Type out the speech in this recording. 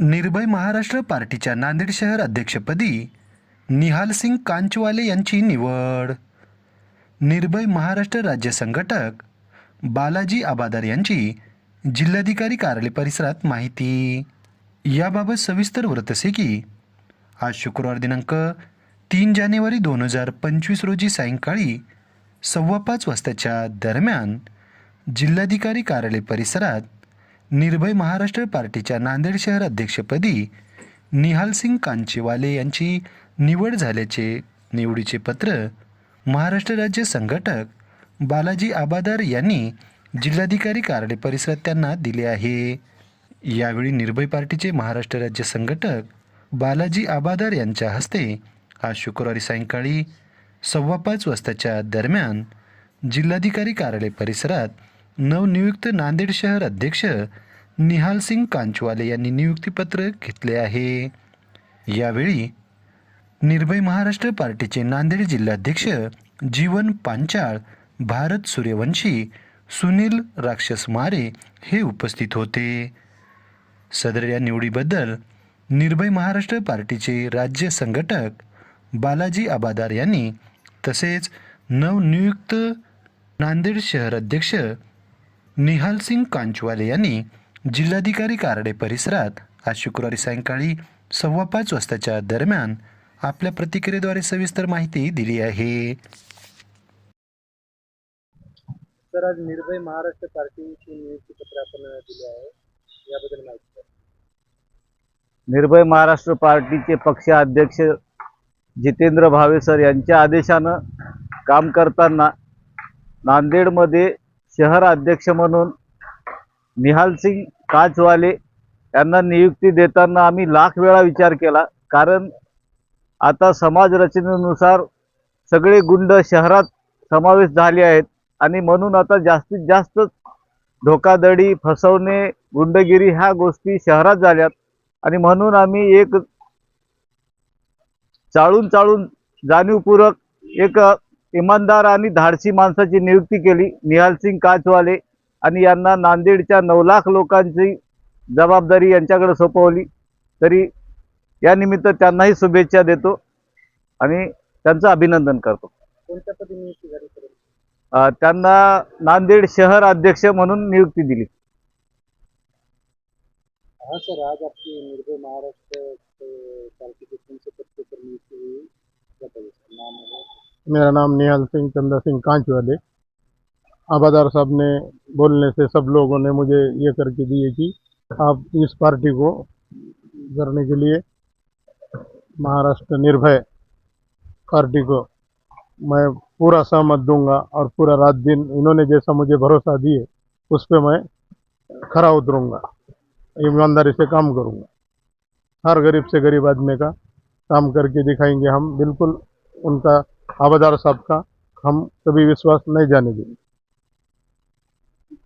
निर्भय महाराष्ट्र पार्टीच्या नांदेड शहर अध्यक्षपदी निहाल सिंग कांचवाले यांची निवड. निर्भय महाराष्ट्र राज्य संघटक बालाजी आबादार यांची जिल्हाधिकारी कार्यालय परिसरात माहिती. याबाबत सविस्तर व्रत असे की आज शुक्रवार दिनांक तीन जानेवारी दोन हजार पंचवीस रोजी सायंकाळी सव्वा पाच वाजताच्या दरम्यान जिल्हाधिकारी कार्यालय परिसरात निर्भय महाराष्ट्र पार्टीच्या नांदेड शहर अध्यक्षपदी निहालसिंग कांचेवाले यांची निवड झाल्याचे निवडीचे पत्र महाराष्ट्र राज्य संघटक बालाजी आबादार यांनी जिल्हाधिकारी कार्यालय परिसरात त्यांना दिले आहे. यावेळी निर्भय पार्टीचे महाराष्ट्र राज्य संघटक बालाजी आबादार यांच्या हस्ते आज शुक्रवारी सायंकाळी सव्वा पाच वाजताच्या दरम्यान जिल्हाधिकारी कार्यालय परिसरात नवनियुक्त नांदेड शहर अध्यक्ष निहाल सिंग कांचवाले यांनी नियुक्तीपत्र घेतले आहे. यावेळी निर्भय महाराष्ट्र पार्टीचे नांदेड जिल्हाध्यक्ष जीवन पांचाळ भारत सूर्यवंशी सुनील राक्षस मारे हे उपस्थित होते. सदर या निवडीबद्दल निर्भय महाराष्ट्र पार्टीचे राज्य संघटक बालाजी आबादार यांनी तसेच नवनियुक्त नांदेड शहर अध्यक्ष निहाल सिंग कांचवाले यांनी जिल्हाधिकारी कार्यालय परिसरात आज शुक्रवारी सायंकाळी सव्वा पाच वाजताच्या दरम्यान आपल्या प्रतिक्रियेद्वारे सविस्तर माहिती दिली आहे सर आज निर्भय महाराष्ट्र पार्टीची नियुक्तीपत्र आपण दिले आहे याबद्दल माहिती. निर्भय महाराष्ट्र पार्टीचे पक्षाध्यक्ष जितेंद्र भावे सर यांच्या आदेशानं काम करताना नांदेडमध्ये शहर अध्यक्ष म्हणून निहाल सिंग काचवाले यांना नियुक्ती देताना आम्ही लाख वेळा विचार केला. कारण आता समाज रचनेनुसार सगळे गुंड शहरात समावेश झाले आहेत. आणि म्हणून आता जास्तीत जास्त धोकाधडी फसवणे गुंडगिरी ह्या गोष्टी शहरात झाल्यात. आणि म्हणून आम्ही एक चाळून चाळून जाणीवपूर्वक एक इमानदार आणि धाडसी माणसाची नियुक्ती केली. निहाल सिंग काचवाले आणि यांना नांदेडच्या नऊ लाख लोकांची जबाबदारी यांच्याकडे सोपवली. तरी या निमित्त त्यांनाही शुभेच्छा देतो आणि त्यांचं अभिनंदन करतो. त्यांना नांदेड शहर अध्यक्ष म्हणून नियुक्ती दिली. हाँ सर आज आपकी निर्भय महाराष्ट्र मेरा नाम निहाल सिंह चंदा सिंह कांचवाले। आबादार साहब ने बोलने से सब लोगों ने मुझे ये करके दिए कि आप इस पार्टी को करने के लिए महाराष्ट्र निर्भय पार्टी को मैं पूरा सहमत दूँगा और पूरा रात दिन इन्होंने जैसा मुझे भरोसा दिए, उस पर मैं खरा उतरूँगा। ईमानदारी से काम करूँगा। हर गरीब से गरीब आदमी का काम करके दिखाएँगे हम। बिल्कुल उनका हवादार साहब का हम कभी विश्वास नहीं जाने देंगे